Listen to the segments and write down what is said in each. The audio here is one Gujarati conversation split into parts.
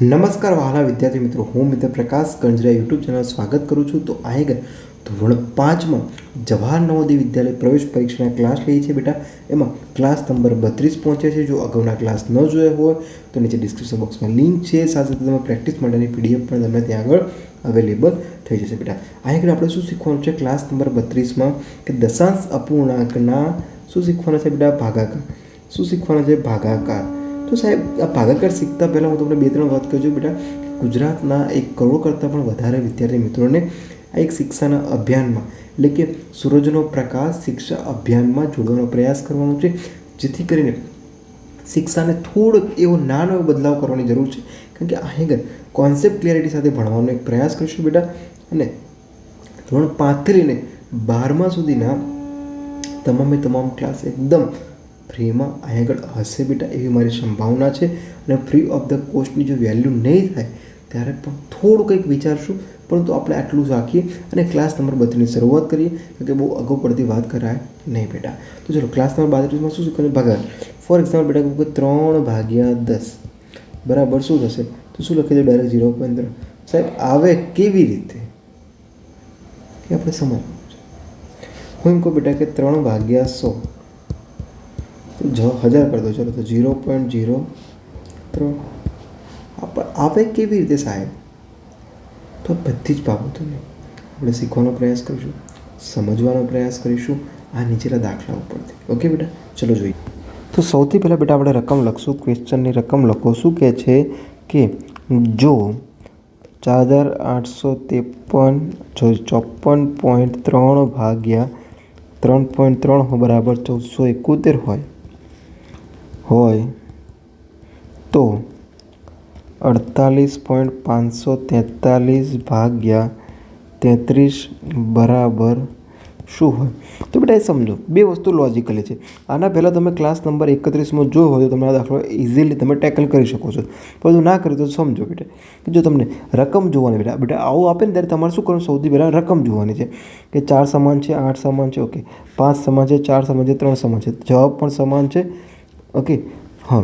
નમસ્કાર વહાલા વિદ્યાર્થી મિત્રો, હું મિત્ર પ્રકાશ કંજરા યુટ્યુબ ચેનલ સ્વાગત કરું છું. તો આ એક ધોરણ પાંચમાં જવાહર નવોદય વિદ્યાલય પ્રવેશ પરીક્ષાના ક્લાસ લઈએ છીએ બેટા. એમાં ક્લાસ નંબર બત્રીસ પહોંચે છે. જો અગાઉના ક્લાસ ન જોયા હોય, તો નીચે ડિસ્ક્રિપ્શન બોક્સમાં લિંક છે. સાથે સાથે તમે પ્રેક્ટિસ માટેની પીડીએફ પણ તમને ત્યાં આગળ અવેલેબલ થઈ જશે બેટા. અહીં આપણે શું શીખવાનું છે? ક્લાસ નંબર બત્રીસમાં કે દશાંશ અપૂર્ણાંકના શું શીખવાના છે બેટા? ભાગાકાર. શું શીખવાના છે? ભાગાકાર. તો સાહેબ, આ ભાગાકાર શીખતા પહેલાં હું તમને બે ત્રણ વાત કહું છું, બેટા ગુજરાતના એક કરોડ કરતાં પણ વધારે વિદ્યાર્થી મિત્રોને આ એક શિક્ષાના અભિયાનમાં, એટલે કે સૂરજનો પ્રકાશ શિક્ષા અભિયાનમાં જોડવાનો પ્રયાસ કરવાનો છે, જેથી કરીને શિક્ષાને થોડોક એવો નાનો એવો બદલાવ કરવાની જરૂર છે. કારણ કે અહીં આગળ કોન્સેપ્ટ ક્લિયરિટી સાથે ભણવાનો એક પ્રયાસ કરીશું, બેટા, અને ધોરણ પાંચથી લઈને બારમા સુધીના તમામે તમામ ક્લાસ એકદમ ફ્રીમાં અહીં આગળ હશે બેટા એવી મારી સંભાવના છે અને ફ્રી ઓફ ધ કોસ્ટની જો વેલ્યુ નહીં થાય, ત્યારે પણ થોડું કંઈક વિચારશું. પરંતુ આપણે આટલું રાખીએ અને ક્લાસ નંબર બત્રીસની શરૂઆત કરીએ, કારણ કે બહુ અગાઉ પડતી વાત કરાય નહીં બેટા. તો ચલો ક્લાસ નંબર બત્રીસમાં શું શીખવાનું? ભાગાકાર ફોર એક્ઝામ્પલ બેટા ત્રણ ભાગ્યા દસ. બરાબર શું થશે? તો શું લખી દે ડાયરેક્ટ ઝીરો પોઈન્ટ સાહેબ, આવે કેવી રીતે? એ આપણે સમજવાનું છે. હું એમ કહું બેટા કે ત્રણ ભાગ્યા સો. તો જ હજાર કરી દો, ચલો તો ઝીરો પોઈન્ટ ઝીરો ત્રણ. આવે કેવી રીતે સાહેબ? તો બધી જ બાબતોને આપણે શીખવાનો પ્રયાસ કરીશું, સમજવાનો પ્રયાસ કરીશું, આ નીચેના દાખલા ઉપરથી. ઓકે બેટા? ચલો જોઈએ. તો સૌથી પહેલાં બેટા આપણે રકમ લખશું, ક્વેશ્ચનની રકમ લખો. શું કહે છે કે જો ચાર હજાર આઠસો ત્રેપન ચોપન પોઈન્ટ ત્રણ ભાગ્યા ત્રણ પોઈન્ટ ત્રણ બરાબર ચૌદસો એકોતેર હોય હોય તો અડતાલીસ પોઈન્ટ પાંચસો તેતાલીસ ભાગ્યા તેત્રીસ બરાબર શું હોય? તો બેટા એ સમજો, બે વસ્તુ લોજિકલી છે. આના પહેલાં તમે ક્લાસ નંબર એકત્રીસમાં જોયો હોય તો તમે આ દાખલો ઇઝીલી તમે ટેકલ કરી શકો છો. પરંતુ ના કરી તો સમજો બેટા. કે જો તમને રકમ જોવાની બેટા બેટા આવું આપે ને ત્યારે તમારે શું કરવાનું? સૌથી પહેલાં રકમ જોવાની છે. કે ચાર સમાન છે, આઠ સમાન છે ઓકે પાંચ સમાન છે, ચાર સમાન છે, ત્રણ સમાન છે. જવાબ પણ સમાન છે. ઓકે હા.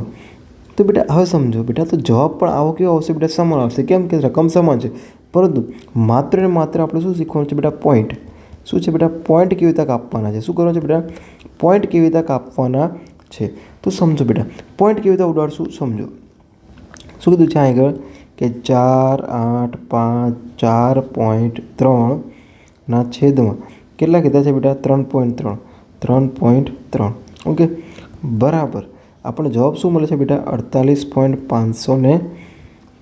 તો બેટા, હવે સમજો, બેટા, તો જવાબ પણ આવો કેવો આવશે? બેટા, સમાન આવશે. કેમ કે રકમ સમાન છે. પરંતુ માત્ર ને માત્ર આપણે શું શીખવાનું છે બેટા? પોઈન્ટ શું છે બેટા? પોઈન્ટ કેવી રીતે કાપવાના છે? શું કરવાનું છે બેટા? પોઈન્ટ કેવી રીતે કાપવાના છે? તો સમજો બેટા પોઈન્ટ કેવી રીતે ઉડાડશું? સમજો. શું કીધું છે આગળ? કે ચાર, આઠ, પાંચ, ચાર પોઈન્ટ ત્રણના છેદમાં કેટલા કીધા છે બેટા? ત્રણ પોઈન્ટ ત્રણ. ત્રણ પોઈન્ટ ત્રણ. ઓકે બરાબર. આપણને જવાબ શું મળે છે બેટા? અડતાલીસ પોઈન્ટ પાંચસો ને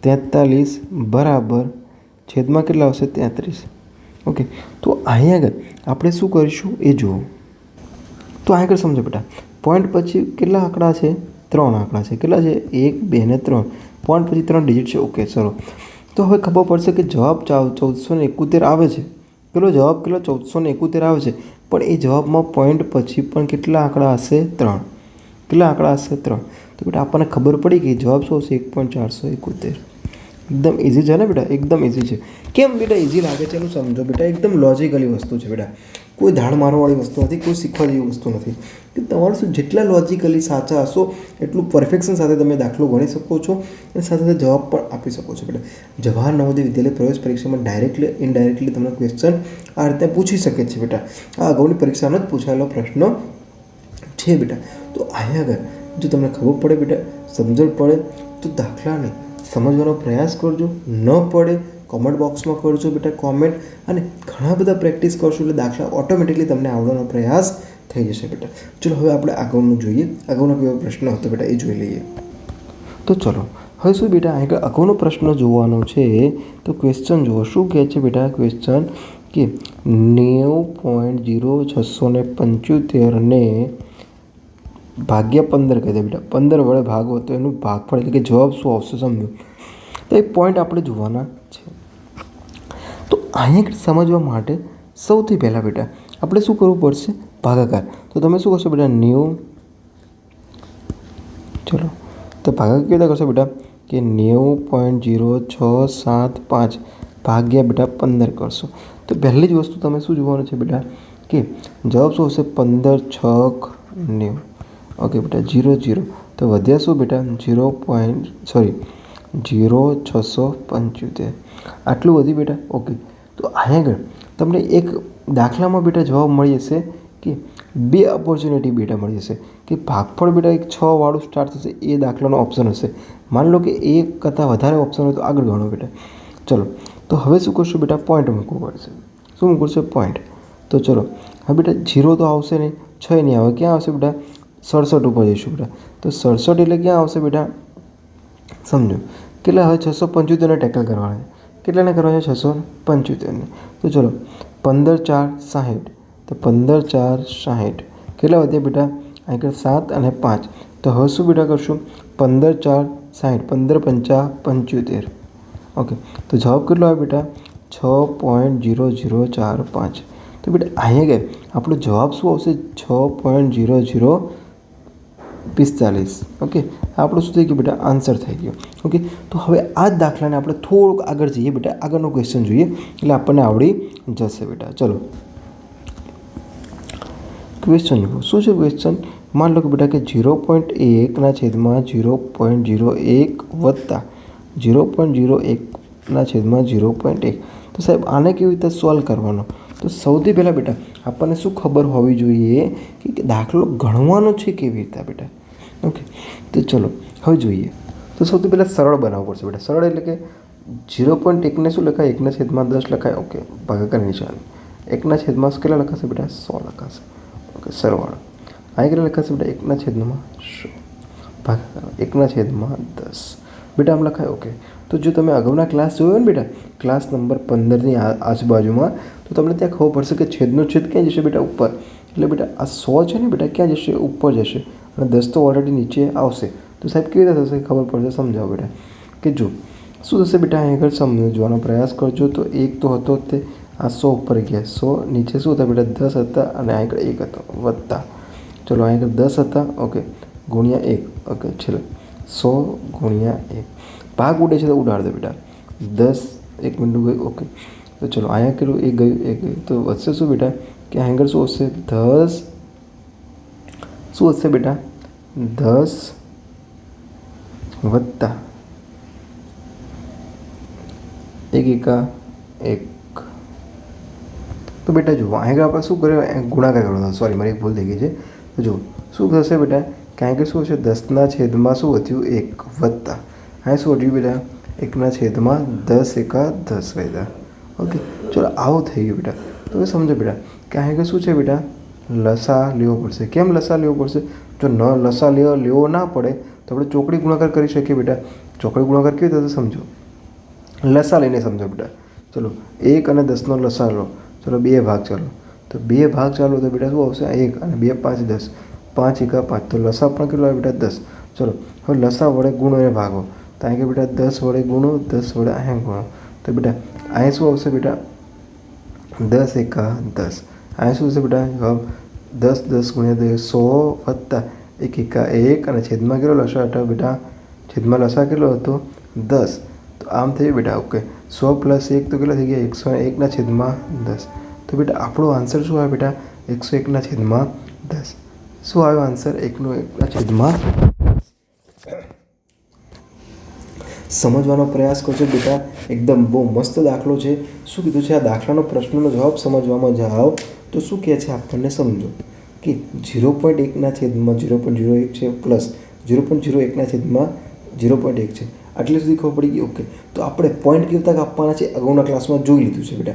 તેતાલીસ બરાબર છેદમાં કેટલા આવશે? તેત્રીસ. ઓકે. તો અહીં આગળ આપણે શું કરીશું? એ જુઓ. તો અહીં આગળ સમજો બેટા. પોઈન્ટ પછી કેટલા આંકડા છે? ત્રણ આંકડા છે. કેટલા છે? એક, બે ને ત્રણ. પોઈન્ટ પછી ત્રણ ડિજિટ છે. ઓકે, ચલો. તો હવે ખબર પડશે કે જવાબ ચૌદસો ને એકોતેર આવે છે. પેલો જવાબ કેટલો? ચૌદસો ને એકોતેર આવે છે. પણ એ જવાબમાં પોઈન્ટ પછી પણ કેટલા આંકડા હશે? ત્રણ. કેટલા આંકડા હશે? ત્રણ. તો બેટા, આપણને ખબર પડી ગઈ જવાબ શું હશે? એક પોઈન્ટ ચારસો એકોતેર. એકદમ ઇઝી છે ને બેટા? એકદમ ઇઝી છે. કેમ બેટા ઇઝી લાગે છે? એનું સમજો બેટા. એકદમ લોજિકલી વસ્તુ છે બેટા. કોઈ ધાડ મારવાળી વસ્તુ નથી, કોઈ શીખવા જેવી વસ્તુ નથી. કે તમારું શું જેટલા લોજિકલી સાચા હશો, એટલું પરફેક્શન સાથે તમે દાખલો ગણી શકો છો અને સાથે સાથે જવાબ પણ આપી શકો છો બેટા. જવાહર નવોદય વિદ્યાલય પ્રવેશ પરીક્ષામાં ડાયરેક્ટલી ઇનડાયરેક્ટલી તમને ક્વેશ્ચન આ રીતે પૂછી શકે છે બેટા. આ અગાઉની પરીક્ષાનો જ પૂછાયેલો પ્રશ્ન છે બેટા. તો અહીંયા આગળ, જો તમને ખબર પડે બેટા, સમજણ પડે, તો દાખલાને સમજવાનો પ્રયાસ કરજો. ન પડે કોમેન્ટ બોક્સમાં કરજો બેટા કોમેન્ટ અને ઘણા બધા પ્રેક્ટિસ કરશો એટલે દાખલા ઓટોમેટિકલી તમને આવડવાનો પ્રયાસ થઈ જશે બેટા. ચલો, હવે આપણે આગળનું જોઈએ. અગાઉનો કયો પ્રશ્ન હતો બેટા, એ જોઈ લઈએ. તો ચલો, હવે શું બેટા આગળ અગાઉનો પ્રશ્ન જોવાનો છે. તો ક્વેશ્ચન જુઓ, શું કહે છે બેટા ક્વેશ્ચન કે નેવું પોઈન્ટ જીરો છસો ને પંચોતેરને ભાગ્યા પંદર કહી દે બેટા. પંદર વડે ભાગો તો એનું ભાગફળ એટલે કે જવાબ શું આવશે સમજો. તો એ પોઈન્ટ આપણે જોવાના છે. તો અહીંયા સમજવા માટે સૌથી પહેલાં બેટા આપણે શું કરવું પડશે? ભાગાકાર. તો તમે શું કરશો બેટા? નેવું. ચલો. તો ભાગાકાર કેવી રીતે કરશો બેટા? કે નેવું પોઈન્ટ જીરો છ સાત પાંચ ભાગ્યા બેટા પંદર કરશો. તો પહેલી જ વસ્તુ તમે શું જોવાનું છે બેટા? કે જવાબ શું હશે પંદર છ નેવું. ઓકે બેટા જીરો જીરો તો વધ્યા શું બેટા? જીરો પોઈન્ટ, સોરી જીરો છસો પંચોતેર. આટલું વધ્યું બેટા? ઓકે. તો અહીંયા આગળ તમને એક દાખલામાં બેટા જવાબ મળી જશે કે બે ઓપોર્ચ્યુનિટી બેટા મળી જશે. કે ભાગફળ બેટા એક છ વાળું સ્ટાર્ટ થશે, એ દાખલાનો ઓપ્શન હશે. માની લો કે એક કરતાં વધારે ઓપ્શન હોય તો આગળ ગણો બેટા. ચલો. તો હવે શું કરશું બેટા? પોઈન્ટ મૂકવું પડશે. શું મૂકવું પડશે પોઈન્ટ તો ચલો. હવે બેટા જીરો તો આવશે નહીં. છ નહીં આવે. ક્યાં આવશે બેટા? સડસઠ ઉપર જઈશું બેટા. તો સડસઠ એટલે ક્યાં આવશે બેટા? સમજો. કેટલા હવે છસો પંચોતેરને ટેકલ કરવાના. કેટલાને કરવાના છે? છસો પંચોતેરને. તો ચલો, પંદર ચાર સાહીઠ. તો પંદર ચાર સાહીઠ. કેટલા વધ્યા બેટા? આગળ સાત અને પાંચ. તો હવે શું બેટા કરશું? પંદર ચાર સાહીઠ. પંદર પંચા પંચોતેર. ઓકે. તો જવાબ કેટલો આવે બેટા? છ પોઈન્ટ જીરો જીરો ચાર પાંચ. તો બેટા, અહીંયા ગયા આપણો જવાબ શું આવશે? છ પોઈન્ટ જીરો જીરો પિસ્તાલીસ. ઓકે આપણું શું થઈ ગયું બેટા? આન્સર થઈ ગયો. ઓકે તો હવે આ જ દાખલાને આપણે થોડુંક આગળ જઈએ બેટા. આગળનો ક્વેશ્ચન જોઈએ. એટલે આપણને આવડી જશે બેટા. ચલો. ક્વેશ્ચન જુઓ. શું છે ક્વેશ્ચન માન લો કે બેટા કે ઝીરો પોઈન્ટ એકના છેદમાં ઝીરો પોઈન્ટ ઝીરો એક વત્તા ઝીરો પોઈન્ટ ઝીરો એકના છેદમાં ઝીરો પોઈન્ટ એક. તો સાહેબ, આને કેવી રીતે સોલ્વ કરવાનો? તો સૌથી પહેલાં બેટા આપણને શું ખબર હોવી જોઈએ કે દાખલો ગણવાનો છે કેવી રીતે બેટા? ઓકે તો ચલો, હવે જોઈએ. તો સૌથી પહેલાં સરળ બનાવવું પડશે બેટા. સરળ એટલે કે ઝીરો પોઈન્ટ એકને શું લખાય? એકના છેદમાં દસ લખાય. ઓકે ભાગાકાર નિશાન. એકના છેદમાં કેટલા લખાશે બેટા? સો લખાશે. ઓકે સરવાળો. આ કેટલા લખાશે બેટા? એકના છેદમાં સો ભાગાકાર. એકના છેદમાં દસ. બેટા આમ લખાય? ઓકે તો જો તમે અગાઉના ક્લાસ જોયો ને બેટા ક્લાસ નંબર પંદરની આજુબાજુમાં, તો તમને ત્યાં ખબર પડશે કે છેદનો છેદ ક્યાં જશે બેટા ઉપર. એટલે બેટા આ સો છે ને બેટા, ક્યાં જશે? ઉપર જશે. અને દસ તો ઓલરેડી નીચે આવશે. તો સાહેબ કેવી રીતે થશે ખબર પડશે? સમજાવો બેટા. કે જો, શું થશે બેટા? અહીં આગળ સમજવાનો પ્રયાસ કરજો. તો એક તો હતો તે આ સો ઉપર ગયા. સો નીચે શું હતા બેટા? દસ હતા અને આગળ એક હતો. વત્તા. ચલો આગળ દસ હતા. ઓકે. ગુણ્યા એક. ઓકે, છેલ્લે. સો ગુણ્યા એક. ભાગ ઉડે છે તો ઉડાડ દો બેટા. દસ, એક મિનિટ ગયું ઓકે તો ચલો, અહીંયા કેટલું, એક ગયું એક ગયું. તો વધશે શું બેટા? કે હેંગર શું હશે? દસ. શું હશે બેટા? દસ વત્તા. એક એકા, એક. તો બેટા જુઓ અહીં આપણે શું કર્યું? ગુણાકાર કરવાનો. સોરી મારી ભૂલ થઈ ગઈ છે. તો જુઓ, શું થશે બેટા? કારણ કે શું હશે? દસના છેદમાં શું વધ્યું? એક વત્તા. શું વધ્યું બેટા એકના છેદમાં દસ એકા દસ વધ્યા ઓકે ચલો આવું થઈ ગયું બેટા તો હવે સમજો બેટા કે અહીં કે શું છે બેટા લસા લેવો પડશે કેમ લસા લેવો પડશે જો ન લસા લેવો લેવો ના પડે તો આપણે ચોકડી ગુણાકાર કરી શકીએ બેટા ચોકડી ગુણાકાર કેવી રીતે સમજો લસા લઈને સમજો બેટા ચલો એક અને દસનો લસા લો ચલો બે ભાગ ચાલો તો બે ભાગ ચાલો તો બેટા શું આવશે એક અને બે પાંચ દસ પાંચ એકા પાંચ તો લસા પણ કેટલો આવે બેટા દસ ચલો હવે લસા વડે ગુણો અને ભાગો તો અહીં કે બેટા દસ વડે ગુણો દસ વડે અહીંયા ગુણો તો બેટા અહીં શું આવશે બેટા દસ એકા દસ અહીં શું છે બેટા જવાબ દસ દસ ગુણ્યા દસ સો વત્તા એક એકા એક અને છેદમાં કેટલો લસા હતો બેટા છેદમાં લસા કેટલો હતો દસ તો આમ થયું બેટા ઓકે સો પ્લસ એક તો કેટલા થઈ ગયા એકસો એકના છેદમાં દસ તો બેટા આપણો આન્સર શું આવે બેટા એકસો એકના છેદમાં દસ શું આવ્યો આન્સર એકનો એકના છેદમાં સમજવાનો પ્રયાસ કરજો બેટા, એકદમ બહુ મસ્ત દાખલો છે. શું કીધું છે? આ દાખલાનો પ્રશ્નનો જવાબ સમજવામાં જાઓ. તો શું કહે છે? આપણને સમજો કે ઝીરો પોઈન્ટ એકના છેદમાં ઝીરો પોઈન્ટ ઝીરો એક છે પ્લસ ઝીરો પોઈન્ટ ઝીરો એકના છેદમાં ઝીરો પોઈન્ટ એક છે. આટલી સુધી ખબર પડી ગઈ? ઓકે તો આપણે પોઈન્ટ રીતે આપવાના છે? અગાઉના ક્લાસમાં જોઈ લીધું છે, બેટા.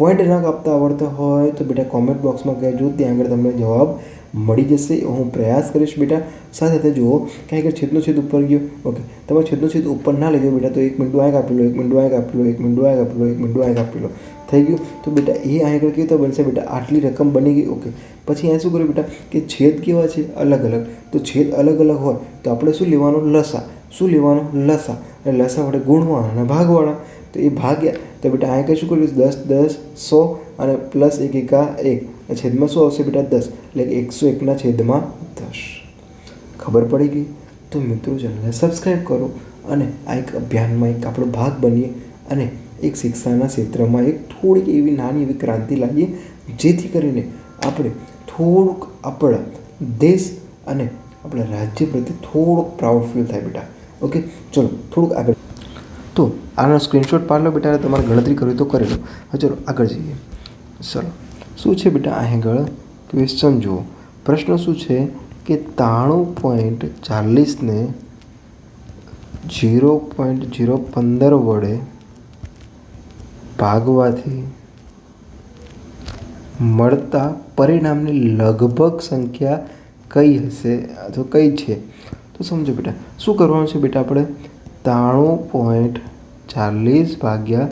પોઈન્ટ ન કાપતા આવડતા હોય તો બેટા કોમેન્ટ બોક્સમાં કહેજો, ત્યાં આગળ તમને જવાબ મળી જશે. હું પ્રયાસ કરીશ બેટા. સાથે સાથે જુઓ કે આગળ છેદનો છેદ ઉપર ગયો. ઓકે તમે છેદનો છેદ ઉપર ના લઈ બેટા. તો એક મિનિટ આંક આપી લો, એક મિનિટ આંક આપી લો, એક મિનિટ આંક આપી લો, એક મિનિટ આંક આપી લો. થઈ ગયું? તો બેટા, એ આગળ કેવી રીતે બનશે બેટા? આટલી રકમ બની ગઈ? ઓકે પછી અહીંયા શું કર્યું બેટા? કે છેદ કેવા છે? અલગ અલગ. તો છેદ અલગ અલગ હોય, તો આપણે શું લેવાનું? લસા. શું લેવાનું? લસા. અને લસા વડે ગુણવાના અને ભાગવાળા તો એ ભાગ્યા તો બેટા અહીં કંઈ શું કર્યું? દસ દસ, સો અને પ્લસ એક એકા એક. છેદમાં શું આવશે બેટા દસ. એટલે એકસો એકના છેદમાં દસ. ખબર પડી ગઈ? તો મિત્રો ચેનલને સબસ્ક્રાઈબ કરો અને આ એક અભિયાનમાં એક આપણો ભાગ બનીએ અને એક શિક્ષાના ક્ષેત્રમાં એક થોડીક એવી નાની એવી ક્રાંતિ લાવીએ, જેથી કરીને આપણે થોડુંક આપણા દેશ અને આપણા રાજ્ય પ્રત્યે થોડુંક પ્રાઉડ ફીલ થાય બેટા. ઓકે ચલો, થોડુંક આગળ. તો આનો સ્ક્રીનશોટ પાડ બેટા તમારે ગણતરી કરવી તો કરી લો. ચલો, આગળ જઈએ. ચલો, શું છે બેટા આગળ ક્વેશ્ચન જુઓ. પ્રશ્ન શું છે કે ત્રાણું પોઈન્ટ ચાલીસને જીરો પોઈન્ટ જીરો પંદર વડે ભાગવાથી મળતા પરિણામની લગભગ સંખ્યા કઈ હશે અથવા કઈ છે? તો સમજો બેટા, શું કરવાનું છે બેટા આપણે? ત્રાણું પોઈન્ટ ચાલીસ ભાગ્યા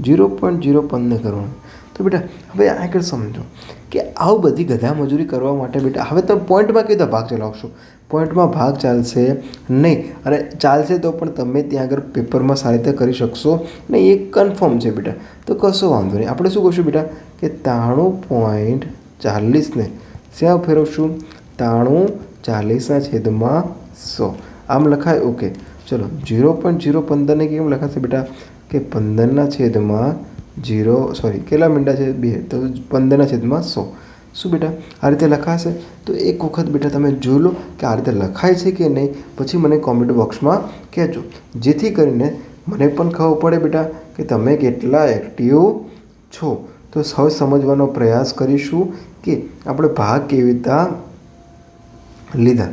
જીરો પોઈન્ટ જીરો પંદર કરવાનું તો બેટા, હવે આગળ સમજો કે આવું બધી ગધા મજૂરી કરવા માટે બેટા, હવે તમે પોઈન્ટમાં કેવી રીતે ભાગ ચલાવશો. પોઈન્ટમાં ભાગ ચાલશે નહીં. અને ચાલશે તો પણ તમે ત્યાં આગળ પેપરમાં સારી રીતે કરી શકશો. ને એ કન્ફર્મ છે બેટા. તો કશો વાંધો નહીં. આપણે શું કહીશું બેટા કે ત્રાણું પોઈન્ટ ચાલીસને શ્યાં ફેરવશું? ત્રાણું ચાલીસના છેદમાં સો. આમ લખાય ઓકે ચલો, જીરો પોઈન્ટ જીરો પંદરને કેમ લખાશે બેટા? કે પંદરના છેદમાં જીરો સોરી કેટલા મીંડા છે? બે. તો પંદરના છેદમાં સો. શું બેટા? આ રીતે લખાશે? તો એક વખત બેટા તમે જોઈ લો કે આ રીતે લખાય છે કે નહીં, પછી મને કોમેન્ટ બોક્સમાં કહેજો. જેથી કરીને મને પણ ખબર પડે બેટા કે તમે કેટલા એક્ટિવ છો. તો સૌ સમજવાનો પ્રયાસ કરીશું કે આપણે ભાગ કેવી રીતના લીધા.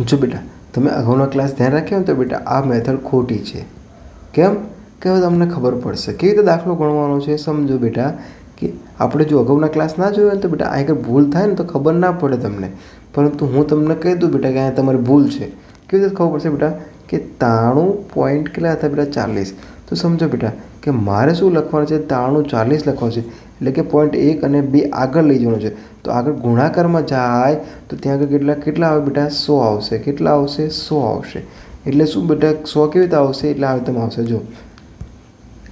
જો બેટા તમે અગાઉના ક્લાસ ધ્યાન રાખ્યો ને તો બેટા, આ મેથડ ખોટી છે. કેમ? કે હવે તમને ખબર પડશે? કેવી રીતે દાખલો ગણવાનો છે? સમજો બેટા કે આપણે જો અગાઉના ક્લાસ ના જોયો ને તો બેટા આગળ ભૂલ થાય ને તો ખબર ના પડે તમને. પરંતુ હું તમને કહી દઉં બેટા કે અહીંયા તમારી ભૂલ છે. કેવી રીતે ખબર પડશે બેટા? કે તાણું પોઈન્ટ કેટલા હતા બેટા? ચાલીસ. તો સમજો બેટા કે મારે શું લખવાનું છે? તાણું ચાલીસ લખવાનું છે. એટલે કે પોઈન્ટ એક અને બે આગળ લઈ જવાનું છે. તો આગળ ગુણાકારમાં જાય તો ત્યાં આગળ કેટલા કેટલા આવે બેટા? સો આવશે. કેટલા આવશે? સો આવશે. એટલે શું બેટા? સો કેવી રીતે આવશે? એટલે આવી રીતે આવશે. જો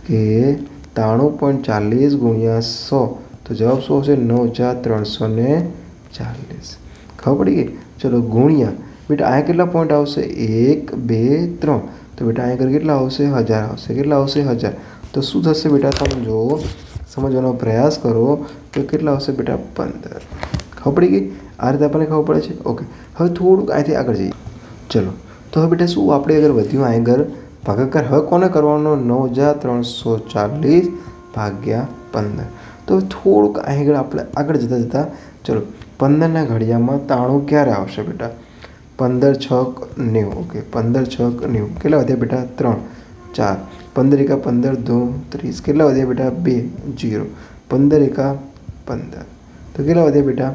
કે ત્રાણું પોઈન્ટ ચાલીસ ગુણ્યા સો. તો જવાબ શું આવશે? નવ હજાર ત્રણસો ને ચાલીસ. ખબર પડી ગઈ? ચલો ગુણ્યા. બેટા, અહીંયા કેટલા પોઈન્ટ આવશે? એક, બે, ત્રણ. તો બેટા, અહીંયા કેટલા આવશે? હજાર આવશે. કેટલા આવશે? હજાર. તો શું થશે બેટા? સમજો સમજવાનો પ્રયાસ કરો તો કેટલા આવશે બેટા પંદર. ખબર પડી ગઈ? આ રીતે આપણને ખબર પડે છે? ઓકે. હવે થોડુંક અહીંથી આગળ જઈએ. ચલો. તો હવે બેટા શું? આપણે અગર વધ્યું આગળ. ભાગાકાર હવે કોને કરવાનો? નવ હજાર ત્રણસો ચાલીસ ભાગ્યા પંદર. તો થોડુંક આગળ આપણે આગળ જતાં જતાં, ચલો, પંદરના ઘડિયામાં તાણું ક્યારે આવશે બેટા? પંદર છક નેવું. ઓકે. પંદર, છ નેવું. કેટલા વધ્યા બેટા? ત્રણ. ચાર. પંદર એકા પંદર, દો, ત્રીસ. કેટલા વધ્યા બેટા? બે, જીરો. પંદર એકા પંદર. તો કેટલા વધ્યા બેટા?